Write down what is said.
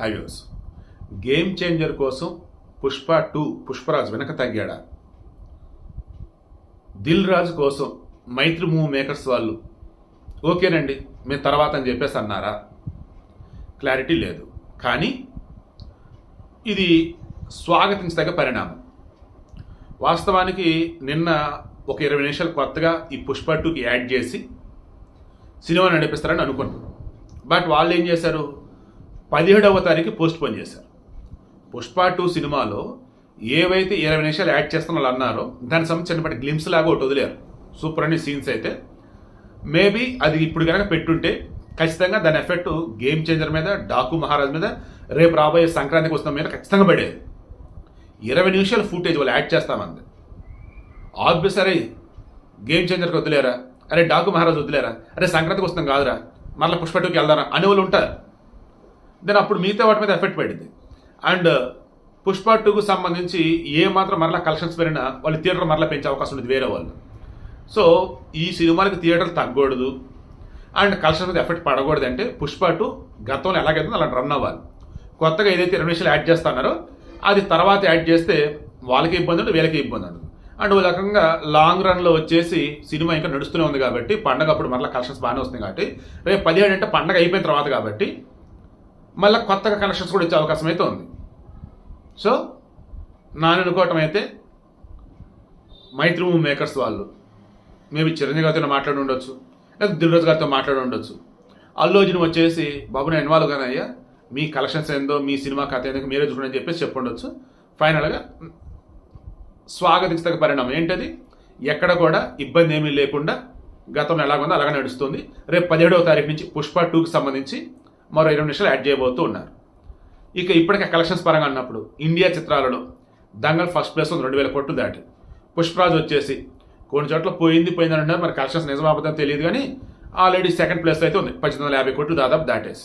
Highways game changer కోసం Pushpa two Pushparaj వెనక తగ్గాడా? దిల్ రాజు కోసం మైత్రి మూవ్ మేకర్స్ వాళ్ళు ఓకేనండి మేము తర్వాత అని చెప్పేసి అన్నారా? క్లారిటీ లేదు. కానీ ఇది స్వాగతించదగ్గ పరిణామం. వాస్తవానికి నిన్న ఒక ఇరవై నిమిషాలు కొత్తగా ఈ పుష్ప టూకి యాడ్ చేసి సినిమా నడిపిస్తారని అనుకున్నాం. బట్ వాళ్ళు ఏం చేశారు? పదిహేడవ తారీఖు పోస్ట్ పోన్ చేశారు. పుష్ప టూ సినిమాలో ఏవైతే ఇరవై నిమిషాలు యాడ్ చేస్తున్న వాళ్ళు అన్నారో దానికి సంబంధించినటువంటి గ్లిమ్స్ లాగా ఒకటి వదిలేరు. సూపర్ అనే సీన్స్ అయితే. మేబీ అది ఇప్పుడు కనుక పెట్టుంటే ఖచ్చితంగా దాని ఎఫెక్ట్ గేమ్ చేంజర్ మీద డాకు మహారాజ్ మీద రేపు రాబోయే సంక్రాంతికి వస్తున్న మీద ఖచ్చితంగా పడేది. ఇరవై నిమిషాల ఫుటేజ్ వాళ్ళు యాడ్ చేస్తామంది. ఆబ్వియస్ అరే గేమ్ చేంజర్కి వదిలేరా? అరే డాకు మహారాజ్ వదిలేరా? అరే సంక్రాంతికి వస్తున్నాం కాదురా. మరలా పుష్ప టూకి వెళ్దారా అని వాళ్ళు ఉంటారు. దెన్ అప్పుడు మిగతా వాటి మీద ఎఫెక్ట్ పడింది. అండ్ పుష్ప టూకు సంబంధించి ఏ మాత్రం మరలా కలెక్షన్స్ పెరిగినా వాళ్ళు థియేటర్ మరలా పెంచే అవకాశం ఉంది వేరే వాళ్ళు. సో ఈ సినిమాలకి థియేటర్ తగ్గకూడదు. అండ్ కలెక్షన్ మీద ఎఫెక్ట్ పడకూడదు అంటే పుష్ప టూ గతంలో ఎలాగైతుందో అలా రన్ అవ్వాలి. కొత్తగా ఏదైతే ఇరవై నిమిషాలు యాడ్ చేస్తున్నారో అది తర్వాత యాడ్ చేస్తే వాళ్ళకి ఇబ్బంది ఉండదు వీళ్ళకి ఇబ్బంది ఉండదు అండ్ ఓ రకంగా లాంగ్ రన్లో వచ్చేసి సినిమా ఇంకా నడుస్తూనే ఉంది కాబట్టి పండగ అప్పుడు మరలా కలెక్షన్స్ బాగానే వస్తుంది కాబట్టి రేపు పదిహేడు అంటే పండగ అయిపోయిన తర్వాత కాబట్టి మళ్ళీ కొత్తగా కనెక్షన్స్ కూడా ఇచ్చే అవకాశం అయితే ఉంది. సో నాని అనుకోవటం అయితే మైత్రి మూవ్ మేకర్స్ వాళ్ళు మేబీ చిరంజీవి గారితో మాట్లాడి ఉండొచ్చు లేదా దిల్రాజు గారితో మాట్లాడి ఉండొచ్చు. అల్లు అర్జున్ వచ్చేసి బాబు నేను ఇన్వాల్వ్ కానీ అయ్యా మీ కలెక్షన్స్ ఏందో మీ సినిమా కథ ఏందో మీరే చూడండి అని చెప్పేసి చెప్పుండొచ్చు. ఫైనల్గా స్వాగతిస్తక పరిణామం. ఏంటది? ఎక్కడ కూడా ఇబ్బంది ఏమీ లేకుండా గతంలో ఎలాగుందో అలాగే నడుస్తుంది. రేపు పదిహేడవ తారీఖు నుంచి పుష్ప టూకి సంబంధించి మరో ఇరవై నిమిషాలు యాడ్ చేయబోతూ ఉన్నారు. ఇక ఇప్పటికే కలెక్షన్స్ పరంగా అన్నప్పుడు ఇండియా చిత్రాలలో దంగల్ ఫస్ట్ ప్లేస్ ఉంది రెండు వేల కోట్లు దాటి. పుష్పరాజ్ వచ్చేసి కొన్ని చోట్ల పోయింది పోయిందని అంటారు మరి కలెక్షన్స్ నిజమాబద్ధం తెలియదు కానీ ఆల్రెడీ సెకండ్ ప్లేస్లో అయితే ఉంది. పద్దెనిమిది వందల యాభై కోట్లు దాదాపు దాటేసి.